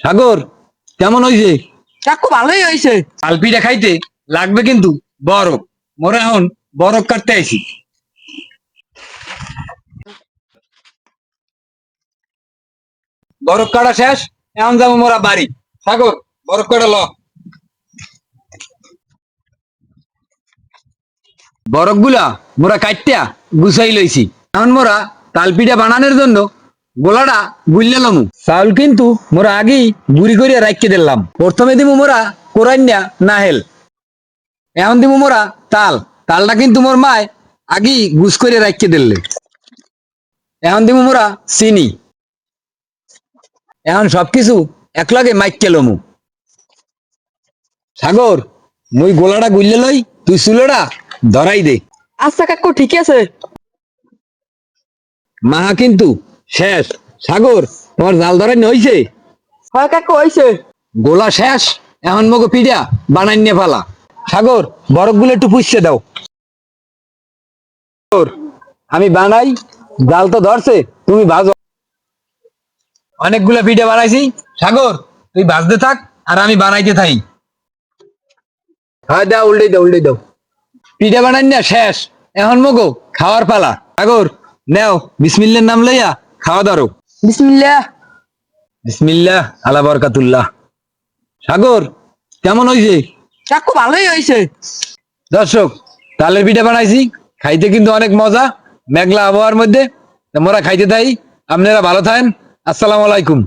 সাগর কেমন হয়েছে কাকু ভালোই হয়েছে আলপিটা খাইতে লাগবে কিন্তু বরফ। মোরা এখন বরফ কাটতে আইছি। বরফ কাটা শেষ এখন যাব মোরা বাড়ি। সাগর বরফ কাটা ল। বরফগুলা মোরা কাটতে গুছাই লইছি। এখন মোরা তালপিঠা বানানোর জন্য গোলাটা গুললে লমু। চাউল কিন্তু মোরা আগেই গুড়ি করিয়া রাখিয়ে দিলাম। প্রথমে দিব মোরা কোরাইন্যা নাহেল। এখন দিব মোরা তাল। তালটা কিন্তু মোর মায় আগেই গুছ করে রাখিয়ে দিলে এখন দিব মোরা চিনি। এখন সবকিছু একলগে মাইকে লমু। সাগর মুই গোলাটা গুললে লই তুই চুলোটা ধরাই দে। আচ্ছা কাকু ঠিক আছে। মাহা কিন্তু শেষ। সাগর তোমার জাল ধরাই হইছে? হয় কাকু হয়েছে গোলা শেষ এখন মগো পিঠা বানাই নিয়ে ফালা। সাগর বরফগুলো একটু পুষছে দাও। আমি বানাই জাল তো ধরছে তুমি ভাজো। অনেকগুলো পিঠা বানাইছি। সাগর তুই ভাজতে থাক আর আমি বানাইতে থাই হ্যাঁ দাও উল্টে দাও উল্টে দাও। পিঠা বানাই না শেষ এখন মগো খাওয়ার পালা। সাগর নেও বিসমিল্লের নাম লইয়া। খাওয়া দারো বিসমিল্লাহ। বিসমিল্লাহ আলা বরকাতুল্লাহ। সাগর কেমন হয়েছে খুব ভালোই হয়েছে দর্শক তালের পিঠা বানাইছি। খাইতে কিন্তু অনেক মজা মেঘলা আবহাওয়ার মধ্যে। মোরা খাইতে তাই আপনারা ভালো থাকেন। আসসালামু আলাইকুম।